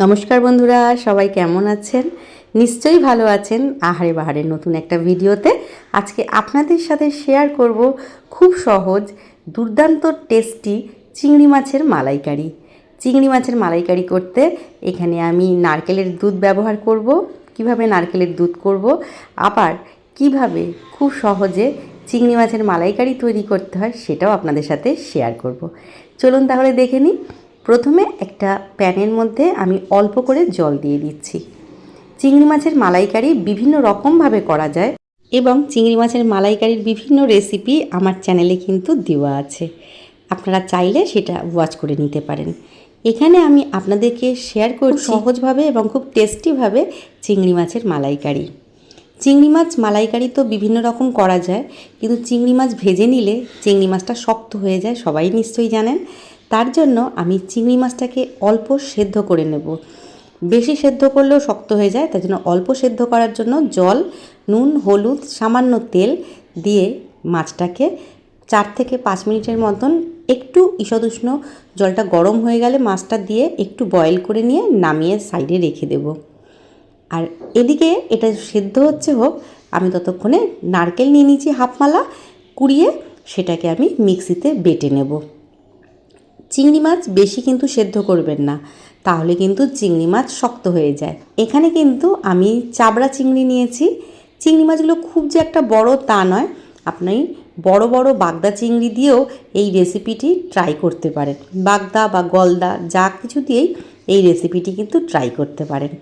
নমস্কার বন্ধুরা, সবাই কেমন আছেন? নিশ্চয়ই ভালো আছেন। আহারে বাহারের নতুন একটা ভিডিওতে আজকে আপনাদের সাথে শেয়ার করব খুব সহজ, দুর্দান্ত টেস্টি চিংড়ি মাছের মালাইকারি। চিংড়ি মাছের মালাইকারি করতে এখানে আমি নারকেলের দুধ ব্যবহার করব। কীভাবে নারকেলের দুধ করব? আবার কীভাবে খুব সহজে চিংড়ি মাছের মালাইকারি তৈরি করতে হয় সেটাও আপনাদের সাথে শেয়ার করব। চলুন তাহলে দেখে নিই। প্রথমে একটা প্যানের মধ্যে আমি অল্প করে জল দিয়ে দিচ্ছি। চিংড়ি মাছের মালাইকারি বিভিন্ন রকমভাবে করা যায় এবং চিংড়ি মাছের মালাইকারির বিভিন্ন রেসিপি আমার চ্যানেলে কিন্তু দেওয়া আছে। আপনারা চাইলে সেটা ওয়াচ করে নিতে পারেন। এখানে আমি আপনাদেরকে শেয়ার করছি সহজভাবে এবং খুব টেস্টিভাবে চিংড়ি মাছের মালাইকারি। চিংড়ি মাছ মালাইকারি তো বিভিন্ন রকম করা যায় কিন্তু চিংড়ি মাছ ভেজে নিলে চিংড়ি মাছটা শক্ত হয়ে যায় সবাই নিশ্চয়ই জানেন। তার জন্য আমি চিংড়ি মাছটাকে অল্প সেদ্ধ করে নেব। বেশি সেদ্ধ করলেও শক্ত হয়ে যায়, তার জন্য অল্প সেদ্ধ করার জন্য জল, নুন, হলুদ, সামান্য তেল দিয়ে মাছটাকে চার থেকে পাঁচ মিনিটের মতন একটু ঈষদুষ্ণ জলটা গরম হয়ে গেলে মাছটা দিয়ে একটু বয়েল করে নিয়ে নামিয়ে সাইডে রেখে দেবো। আর এদিকে এটা সেদ্ধ হচ্ছে হোক, আমি ততক্ষণে নারকেল নিয়ে নিয়েছি হাফমালা কুড়িয়ে সেটাকে আমি মিক্সিতে বেটে নেব। চিংড়ি মাছ বেশি কিন্তু সেদ্ধ করবেন না, তাহলে কিন্তু চিংড়ি মাছ শক্ত হয়ে যায়। এখানে কিন্তু আমি চাবড়া চিংড়ি নিয়েছি। চিংড়ি মাছগুলো খুব যে একটা বড় তা নয়, আপনি বড় বড় বাগদা চিংড়ি দিয়েও এই রেসিপিটি ট্রাই করতে পারেন। বাগদা বা গলদা, যা কিছু দিয়েই এই রেসিপিটি কিন্তু ট্রাই করতে পারেন।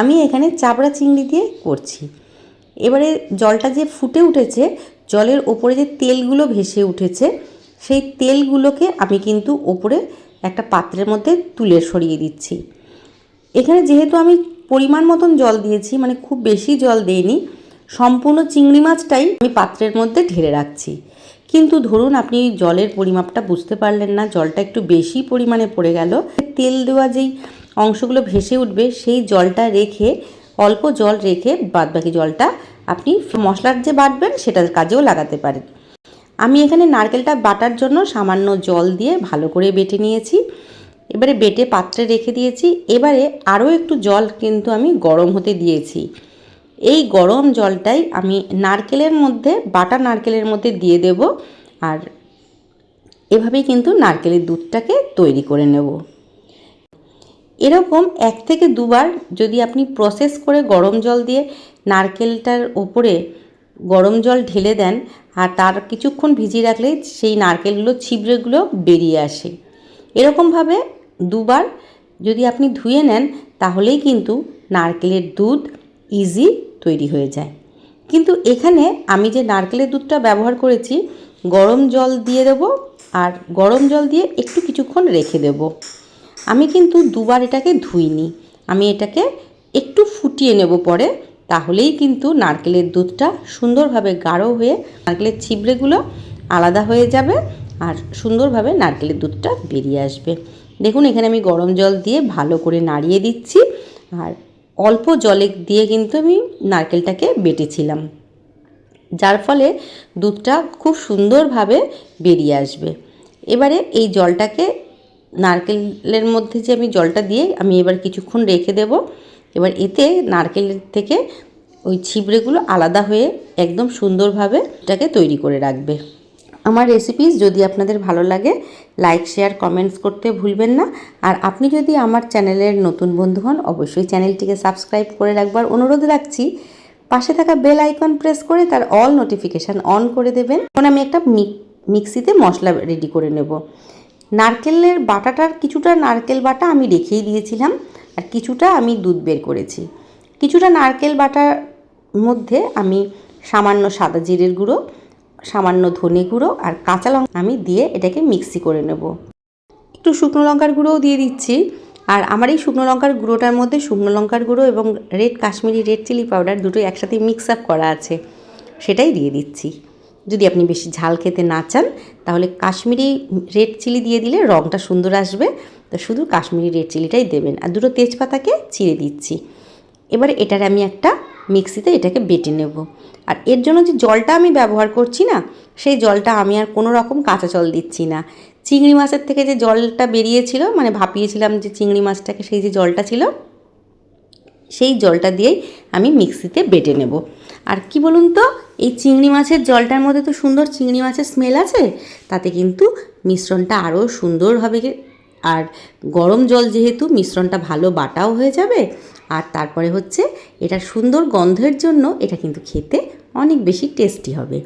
আমি এখানে চাবড়া চিংড়ি দিয়ে করছি। এবারে জলটা যে ফুটে উঠেছে, জলের ওপরে যে তেলগুলো ভেসে উঠেছে সেই তেলগুলোকে আমি কিন্তু ওপরে একটা পাত্রের মধ্যে তুলে সরিয়ে দিচ্ছি। এখানে যেহেতু আমি পরিমাণ মতন জল দিয়েছি মানে খুব বেশি জল দেইনি, সম্পূর্ণ চিংড়ি মাছটাই আমি পাত্রের মধ্যে ঢেলে রাখছি। কিন্তু ধরুন আপনি জলের পরিমাপটা বুঝতে পারলেন না, জলটা একটু বেশি পরিমাণে পড়ে গেল, তেল দেওয়া যেই অংশগুলো ভেসে উঠবে সেই জলটা রেখে, অল্প জল রেখে বাদবাকি জলটা আপনি মশলার যে বাটবেন সেটার কাজেও লাগাতে পারেন। আমি এখানে নারকেলটা বাটার জন্য সামান্য জল দিয়ে ভালো করে বেটে নিয়েছি। এবারে বেটে পাত্রে রেখে দিয়েছি। এবারে আরও একটু জল কিন্তু আমি গরম হতে দিয়েছি। এই গরম জলটাই আমি নারকেলের মধ্যে বাটা নারকেলের মধ্যে দিয়ে দেব আর এভাবেই কিন্তু নারকেলের দুধটাকে তৈরি করে নেব। এরকম এক থেকে দুবার যদি আপনি প্রসেস করে গরম জল দিয়ে নারকেলটার ওপরে গরম জল ঢেলে দেন আর তার কিছুক্ষণ ভিজিয়ে রাখলে সেই নারকেলগুলো, ছিবড়েগুলো বেরিয়ে আসে। এরকমভাবে দুবার যদি আপনি ধুয়ে নেন, তাহলেই কিন্তু নারকেলের দুধ ইজি তৈরি হয়ে যায়। কিন্তু এখানে আমি যে নারকেলের দুধটা ব্যবহার করেছি, গরম জল দিয়ে দেব আর গরম জল দিয়ে একটু কিছুক্ষণ রেখে দেব। আমি কিন্তু দুবার এটাকে ধুইনি। আমি এটাকে একটু ফুটিয়ে নেব পরে তাহলেই কিন্তু নারকেলের দুধটা সুন্দরভাবে গাঢ় হয়ে নারকেলের ছিবড়েগুলো আলাদা হয়ে যাবে আর সুন্দরভাবে নারকেলের দুধটা বেরিয়ে আসবে। দেখুন, এখানে আমি গরম জল দিয়ে ভালো করে নাড়িয়ে দিচ্ছি আর অল্প জলে দিয়ে কিন্তু আমি নারকেলটাকে বেটেছিলাম, যার ফলে দুধটা খুব সুন্দরভাবে বেরিয়ে আসবে। এবারে এই জলটাকে নারকেলের মধ্যে যে আমি জলটা দিয়ে আমি এবার কিছুক্ষণ রেখে দেব। এবার এতে নারকেলের থেকে ওই ছিবড়েগুলো আলাদা হয়ে একদম সুন্দরভাবে এটাকে তৈরি করে রাখবে। আমার রেসিপিস যদি আপনাদের ভালো লাগে লাইক শেয়ার কমেন্টস করতে ভুলবেন না। আর আপনি যদি আমার চ্যানেলের নতুন বন্ধু হন, অবশ্যই চ্যানেলটিকে সাবস্ক্রাইব করে রাখবার অনুরোধ রাখছি। পাশে থাকা বেল আইকন প্রেস করে তার অল নোটিফিকেশান অন করে দেবেন। এখন আমি একটা মিক্সিতে মশলা রেডি করে নেব। নারকেলের বাটাটার কিছুটা নারকেল বাটা আমি রেখেই দিয়েছিলাম। আর কিছুটা আমি দুধ বের করেছি। কিছুটা নারকেল বাটার মধ্যে আমি সামান্য সাদা জিরের গুঁড়ো, সামান্য ধনে গুঁড়ো আর কাঁচা লঙ্কা আমি দিয়ে এটাকে মিক্সি করে নেব। একটু শুকনো লঙ্কার গুঁড়োও দিয়ে দিচ্ছি। আর আমার এই শুকনো লঙ্কার গুঁড়োটার মধ্যে শুকনো লঙ্কার গুঁড়ো এবং red Kashmiri red chilli powder দুটোই একসাথে মিক্স আপ করা আছে, সেটাই দিয়ে দিচ্ছি। যদি আপনি বেশি ঝাল খেতে না চান, তাহলে কাশ্মীরি রেড চিলি দিয়ে দিলে রঙটা সুন্দর আসবে। তো শুধু কাশ্মীরি রেড চিলিটাই দেবেন। আর দুটো তেজপাতাকে চিড়ে দিচ্ছি। এবারে এটার আমি একটা মিক্সিতে এটাকে বেটে নেব। আর এর জন্য যে জলটা আমি ব্যবহার করছি না, সেই জলটা আমি আর কোনো রকম কাঁচা জল দিচ্ছি না। চিংড়ি মাছের থেকে যে জলটা বেরিয়েছিল মানে ভাপিয়েছিলাম যে চিংড়ি মাছটাকে, সেই যে জলটা ছিল, সেই জলটা দিয়েই আমি মিক্সিতে বেটে নেব। আর কি বলুন তো এই চিংড়ি মাছের জলটার মধ্যে তো সুন্দর চিংড়ি মাছের স্মেল আছে, তাতে কিন্তু মিশ্রণটা আরও সুন্দর হবে। আর গরম জল যেহেতু, মিশ্রণটা ভালো বাটাও হয়ে যাবে। আর তারপরে হচ্ছে এটা সুন্দর গন্ধের জন্য এটা কিন্তু খেতে অনেক বেশি টেস্টি হবে।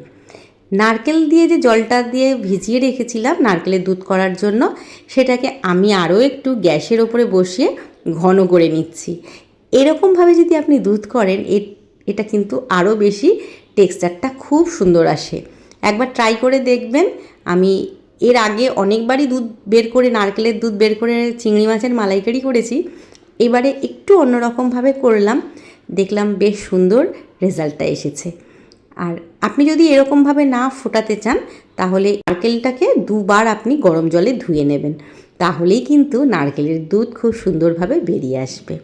নারকেল দিয়ে যে জলটা দিয়ে ভিজিয়ে রেখেছিলাম, নারকেলের দুধ করার জন্য, সেটাকে আমি আরও একটু গ্যাসের ওপরে বসিয়ে ঘন করে নিচ্ছি। এরকমভাবে যদি আপনি দুধ করেন এটা কিন্তু আরও বেশি টেক্সচারটা খুব সুন্দর আসে। একবার ট্রাই করে দেখবেন। আমি এর আগে অনেকবারই দুধ বের করে, নারকেলের দুধ বের করে, চিংড়ি মাছের মালাইকারি করেছি। এবারে একটু অন্যরকমভাবে করলাম। দেখলাম বেশ সুন্দর রেজাল্টটা এসেছে। আর আপনি যদি এরকমভাবে না ফোটাতে চান, তাহলে নারকেলটাকে দুবার আপনি গরম জলে ধুয়ে নেবেন। তাহলেই কিন্তু নারকেলের দুধ খুব সুন্দরভাবে বেরিয়ে আসবে।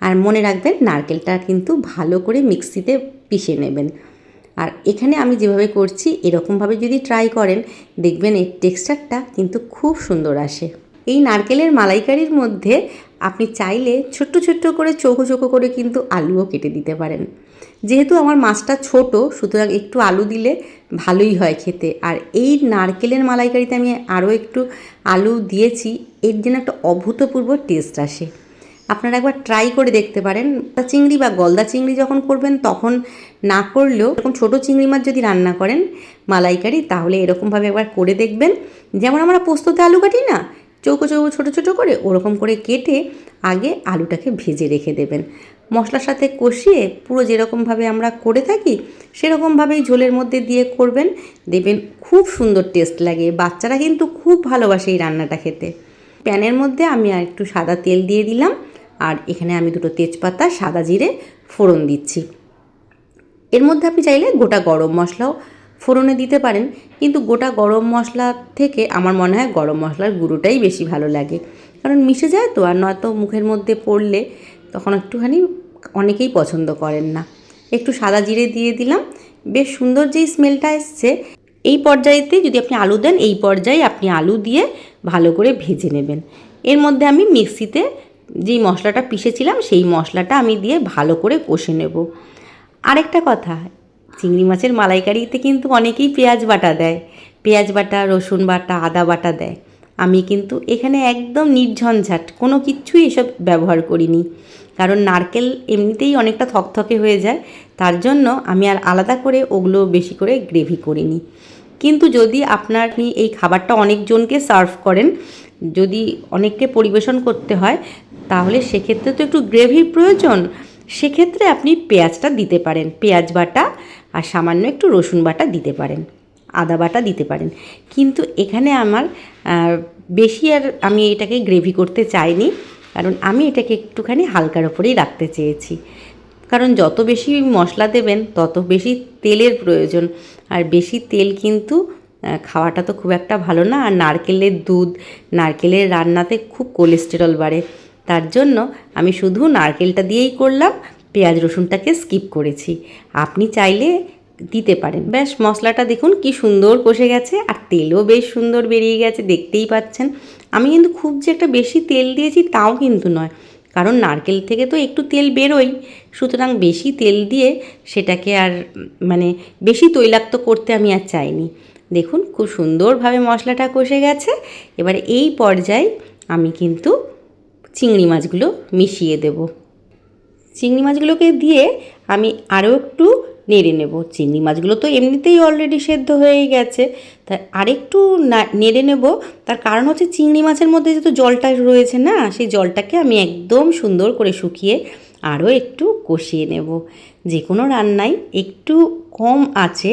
আর মনে রাখবেন, নারকেলটা কিন্তু ভালো করে মিক্সিতে পিষে নেবেন। আর এখানে আমি যেভাবে করছি, এরকমভাবে যদি ট্রাই করেন, দেখবেন এর টেক্সচারটা কিন্তু খুব সুন্দর আসে। এই নারকেলের মালাইকারির মধ্যে আপনি চাইলে ছোট্ট ছোট্ট করে, চৌকো চৌকো করে কিন্তু আলুও কেটে দিতে পারেন। যেহেতু আমার মাছটা ছোট, সুতরাং একটু আলু দিলে ভালোই হয় খেতে। আর এই নারকেলের মালাইকারিতে আমি আরও একটু আলু দিয়েছি, এর জন্য একটা অভূতপূর্ব টেস্ট আসে। আপনারা একবার ট্রাই করে দেখতে পারেন। চিংড়ি বা গলদা চিংড়ি যখন করবেন, তখন না করলেও এরকম ছোটো চিংড়ি মাছ যদি রান্না করেন মালাইকারি, তাহলে এরকমভাবে একবার করে দেখবেন। যেমন আমরা পোস্ততে আলু কাটি না, চৌকো চৌকো ছোটো ছোটো করে ওরকম করে কেটে আগে আলুটাকে ভেজে রেখে দেবেন। মশলার সাথে কষিয়ে পুরো যেরকমভাবে আমরা করে থাকি, সেরকমভাবেই ঝোলের মধ্যে দিয়ে করবেন। দেবেন খুব সুন্দর টেস্ট লাগে, বাচ্চারা কিন্তু খুব ভালোবাসে এই রান্নাটা খেতে। প্যানের মধ্যে আমি আর একটু সাদা তেল দিয়ে দিলাম, আর এখানে আমি দুটো তেজপাতা, সাদা জিরে ফোড়ন দিচ্ছি। এর মধ্যে আপনি চাইলে গোটা গরম মশলাও ফোড়নে দিতে পারেন, কিন্তু গোটা গরম মশলা থেকে আমার মনে হয় গরম মশলার গুঁড়োটাই বেশি ভালো লাগে। কারণ মিশে যায় তো, আর নয়তো মুখের মধ্যে পড়লে তখন একটুখানি অনেকেই পছন্দ করেন না। একটু সাদা জিরে দিয়ে দিলাম, বেশ সুন্দর যেই স্মেলটা এসছে, এই পর্যায়েতে যদি আপনি আলু দেন, এই পর্যায়ে আপনি আলু দিয়ে ভালো করে ভেজে নেবেন। এর মধ্যে আমি মিক্সিতে যেই মশলাটা পিষেছিলাম, সেই মশলাটা আমি দিয়ে ভালো করে কষে নেব। আরেকটা কথা, চিংড়ি মাছের মালাইকারিতে কিন্তু অনেকেই পেঁয়াজ বাটা দেয়। পেঁয়াজ বাটা, রসুন বাটা, আদা বাটা দেয়। আমি কিন্তু এখানে একদম নির্ঝঞ্ঝাট, কোনো কিচ্ছুই এসব ব্যবহার করিনি। কারণ নারকেল এমনিতেই অনেকটা থকথকে হয়ে যায়, তার জন্য আমি আর আলাদা করে ওগুলো বেশি করে গ্রেভি করিনি। কিন্তু যদি আপনার এই খাবারটা অনেকজনকে সার্ভ করেন, যদি অনেককে পরিবেশন করতে হয়, তাহলে সেক্ষেত্রে তো একটু গ্রেভির প্রয়োজন। সেক্ষেত্রে আপনি পেঁয়াজটা দিতে পারেন। পেঁয়াজ বাটা আর সামান্য একটু রসুন বাটা দিতে পারেন। আদা বাটা দিতে পারেন। কিন্তু এখানে আমার বেশি আর আমি এটাকে গ্রেভি করতে চাইনি। কারণ আমি এটাকে একটুখানি হালকার ওপরেই রাখতে চেয়েছি। কারণ যত বেশি মশলা দেবেন, তত বেশি তেলের প্রয়োজন। আর বেশি তেল কিন্তু খাওয়াটা তো খুব একটা ভালো না। আর নারকেলের দুধ, নারকেলের রান্নাতে খুব কোলেস্টেরল বাড়ে। তার জন্য আমি শুধু নারকেলটা দিয়েই করলাম, পেঁয়াজ রসুনটাকে স্কিপ করেছি। আপনি চাইলে দিতে পারেন। ব্যাস, মশলাটা দেখুন কি সুন্দর কষে গেছে আর তেলও বেশ সুন্দর বেরিয়ে গেছে, দেখতেই পাচ্ছেন। আমি কিন্তু খুব যে একটা বেশি তেল দিয়েছি তাও কিন্তু নয়, কারণ নারকেল থেকে তো একটু তেল বেরোই সুতরাং বেশি তেল দিয়ে সেটাকে আর মানে বেশি তৈলাক্ত করতে আমি আর চাইনি। দেখুন খুব সুন্দরভাবে মশলাটা কষে গেছে। এবারে এই পর্যায়ে আমি কিন্তু চিংড়ি মাছগুলো মিশিয়ে দেব। চিংড়ি মাছগুলোকে দিয়ে আমি আরও একটু নেড়ে নেব। চিংড়ি মাছগুলো তো এমনিতেই অলরেডি সেদ্ধ হয়ে গেছে। তাই আরেকটু নেড়ে নেব। তার কারণ হচ্ছে চিংড়ি মাছের মধ্যে যেহেতু জলটা রয়েছে না, সেই জলটাকে আমি একদম সুন্দর করে শুকিয়ে আরও একটু কষিয়ে নেব। যে কোনো রান্নায় একটু কম আছে।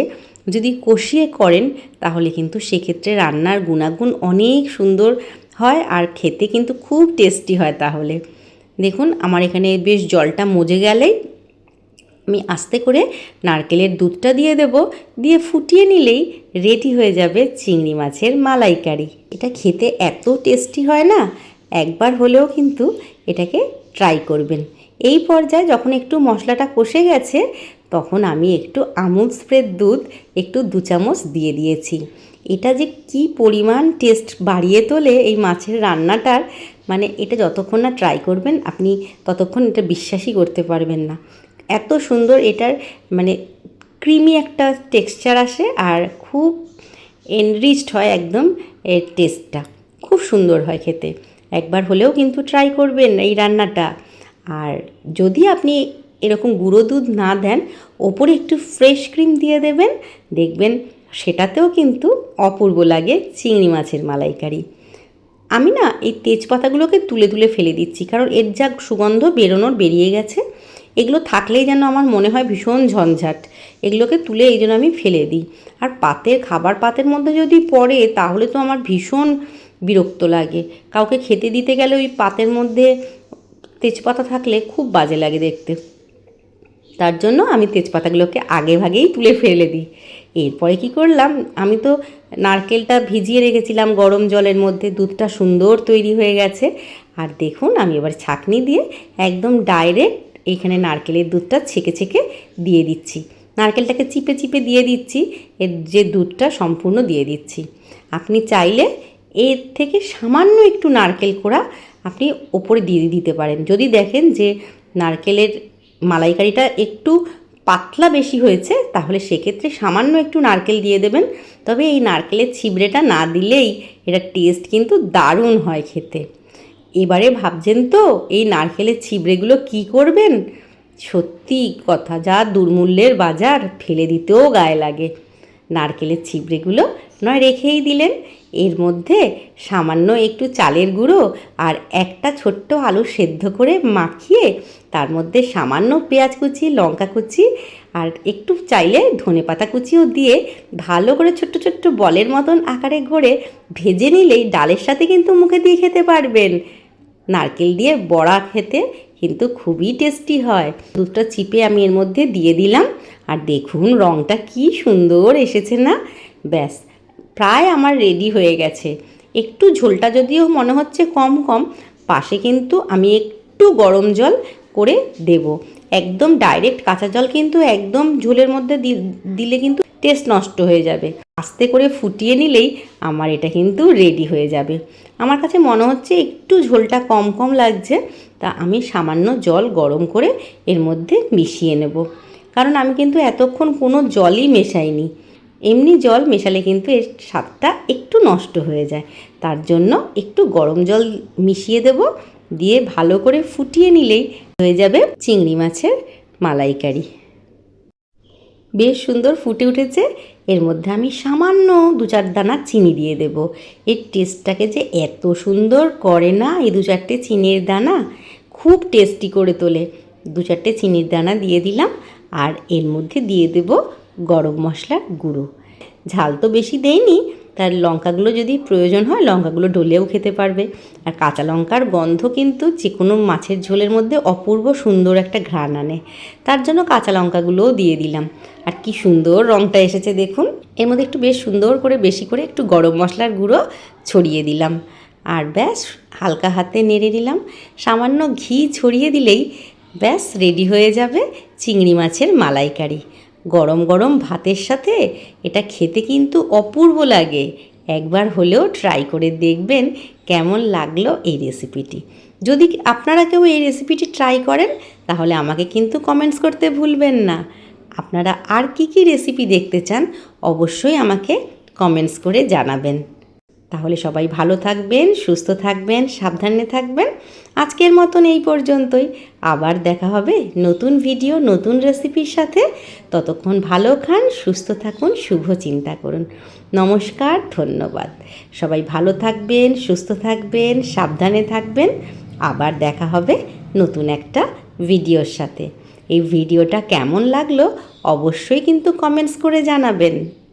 যদি কষিয়ে করেন, তাহলে কিন্তু সেক্ষেত্রে রান্নার গুণাগুণ অনেক সুন্দর হয় আর খেতে কিন্তু খুব টেস্টি হয় তাহলে। দেখুন, আমার এখানে বেশ জলটা মজে গেলেই আমি আস্তে করে নারকেলের দুধটা দিয়ে দেব। দিয়ে ফুটিয়ে নিলেই রেডি হয়ে যাবে চিংড়ি মাছের মালাইকারি। এটা খেতে এত টেস্টি হয় না? একবার হলেও কিন্তু এটাকে ট্রাই করবেন। এই পর্যায়ে যখন একটু মশলাটা কষে গেছে তখন আমি একটু আমুল স্প্রের দুধ, একটু দু চামচ দিয়ে দিয়েছি। এটা যে কি পরিমাণ টেস্ট বাড়িয়ে তোলে এই মাছের রান্নাটার মানে এটা যতক্ষণ না ট্রাই করবেন, আপনি ততক্ষণ এটা বিশ্বাসই করতে পারবেন না। এত সুন্দর এটার মানে ক্রিমি একটা টেক্সচার আসে আর খুব এনরিচড হয় একদম এর টেস্টটা খুব সুন্দর হয় খেতে। একবার হলেও কিন্তু ট্রাই করবেন এই রান্নাটা। আর যদি আপনি এরকম গুঁড়ো দুধ না দেন, ওপরে একটু ফ্রেশ ক্রিম দিয়ে দেবেন। দেখবেন সেটাতেও কিন্তু অপূর্ব লাগে চিংড়ি মাছের মালাইকারি। আমি না এই তেজপাতাগুলোকে তুলে তুলে ফেলে দিচ্ছি, কারণ এর যা সুগন্ধ বেরোনোর বেরিয়ে গেছে। এগুলো থাকলেই যেন আমার মনে হয় ভীষণ ঝঞ্ঝাট। এগুলোকে তুলে এই জন্য আমি ফেলে দিই। আর পাতের, খাবার পাতের মধ্যে যদি পড়ে, তাহলে তো আমার ভীষণ বিরক্ত লাগে। কাউকে খেতে দিতে গেলে ওই পাতের মধ্যে তেজপাতা থাকলে খুব বাজে লাগে দেখতে। তার জন্য আমি তেজপাতাগুলোকে আগে ভাগেই তুলে ফেলে দিই। এরপরে কি করলাম? আমি তো নারকেলটা ভিজিয়ে রেখেছিলাম গরম জলের মধ্যে, দুধটা সুন্দর তৈরি হয়ে গেছে। আর দেখুন, আমি এবার ছাঁকনি দিয়ে একদম ডাইরেক্ট এইখানে নারকেলের দুধটা ছেঁকে ছেঁকে দিয়ে দিচ্ছি। নারকেলটাকে চিপে চিপে দিয়ে দিচ্ছি, এর যে দুধটা সম্পূর্ণ দিয়ে দিচ্ছি। আপনি চাইলে এর থেকে সামান্য একটু নারকেল কোড়া আপনি ওপরে দিয়ে দিতে পারেন। যদি দেখেন যে নারকেলের মালাইকারিটা একটু পাতলা বেশি হয়েছে, তাহলে সেক্ষেত্রে সামান্য একটু নারকেল দিয়ে দেবেন। তবে এই নারকেলের ছিবড়েটা না দিলেই এটা টেস্ট কিন্তু দারুণ হয় খেতে। এবারে ভাবছেন তো, এই নারকেলের ছিবড়েগুলো কি করবেন? সত্যি কথা, যা দুর্মূল্যের বাজার, ফেলে দিতেও গায়ে লাগে। নারকেলের ছিবড়েগুলো নয়, রেখেই দিলেন। এর মধ্যে সামান্য একটু চালের গুঁড়ো আর একটা ছোট্ট আলু সেদ্ধ করে মাখিয়ে তার মধ্যে সামান্য পেঁয়াজ কুচি, লঙ্কা কুচি আর একটু চাইলে ধনে পাতা কুচিও দিয়ে ভালো করে ছোট্ট ছোট্ট বলের মতন আকারে ঘরে ভেজে নিলেই ডালের সাথে কিন্তু মুখে দিয়ে খেতে পারবেন। নারকেল দিয়ে বড়া খেতে কিন্তু খুবই টেস্টি হয়। দুধটা চিপে আমি এর মধ্যে দিয়ে দিলাম। আর দেখুন রঙটা কি সুন্দর এসেছে না? ব্যাস প্রায় আমার রেডি হয়ে গেছে। একটু ঝোলটা যদিও মনে হচ্ছে কম কম, পাশে কিন্তু আমি একটু গরম জল করে দেব। একদম ডাইরেক্ট কাঁচা জল কিন্তু একদম ঝোলের মধ্যে দিলে কিন্তু টেস্ট নষ্ট হয়ে যাবে। আস্তে করে ফুটিয়ে নিলেই আমার এটা কিন্তু রেডি হয়ে যাবে। আমার কাছে মনে হচ্ছে একটু ঝোলটা কম কম লাগছে, তা আমি সামান্য জল গরম করে এর মধ্যে মিশিয়ে নেব। কারণ আমি কিন্তু এতক্ষণ কোনো জলই মেশাইনি। এমনি জল মেশালে কিন্তু এর স্বাদটা একটু নষ্ট হয়ে যায়। তার জন্য একটু গরম জল মিশিয়ে দেব, দিয়ে ভালো করে ফুটিয়ে নিলেই হয়ে যাবে চিংড়ি মাছের মালাইকারি। বেশ সুন্দর ফুটে উঠেছে। এর মধ্যে আমি সামান্য দু চার দানা চিনি দিয়ে দেব। এর টেস্টটাকে যে এত সুন্দর করে না এই দু চারটে চিনির দানা? খুব টেস্টি করে তোলে। দু চারটে চিনির দানা দিয়ে দিলাম, আর এর মধ্যে দিয়ে দেব গরম মশলার গুঁড়ো। ঝাল তো বেশি দেয়নি তার লঙ্কাগুলো যদি প্রয়োজন হয়, লঙ্কাগুলো ডলেও খেতে পারবে। আর কাঁচা লঙ্কার গন্ধ কিন্তু যে কোনো মাছের ঝোলের মধ্যে অপূর্ব সুন্দর একটা ঘ্রাণ আনে। তার জন্য কাঁচা লঙ্কাগুলোও দিয়ে দিলাম। আর কি সুন্দর রঙটা এসেছে দেখুন। এর মধ্যে একটু বেশ সুন্দর করে, বেশি করে একটু গরম মশলার গুঁড়ো ছড়িয়ে দিলাম। আর ব্যাস, হালকা হাতে নেড়ে নিলাম। সামান্য ঘি ছড়িয়ে দিলেই ব্যাস রেডি হয়ে যাবে চিংড়ি মাছের মালাইকারি। গরম গরম ভাতের সাথে এটা খেতে কিন্তু অপূর্ব লাগে। একবার হলেও ট্রাই করে দেখবেন কেমন লাগল এই রেসিপিটি যদি আপনারা কেউ এই রেসিপিটি ট্রাই করেন, তাহলে আমাকে কিন্তু কমেন্টস করতে ভুলবেন না। আপনারা আর কি কি রেসিপি দেখতে চান, অবশ্যই আমাকে কমেন্টস করে জানাবেন। তাহলে সবাই ভালো থাকবেন, সুস্থ থাকবেন, সাবধানে থাকবেন। আজকের মতন এই পর্যন্তই। আবার দেখা হবে নতুন ভিডিও নতুন রেসিপির সাথে। ততক্ষণ ভালো খান, সুস্থ থাকুন, শুভ চিন্তা করুন। নমস্কার, ধন্যবাদ। সবাই ভালো থাকবেন, সুস্থ থাকবেন, সাবধানে থাকবেন। আবার দেখা হবে নতুন একটা ভিডিওর সাথে। এই ভিডিওটা কেমন লাগল অবশ্যই কিন্তু কমেন্টস করে জানাবেন।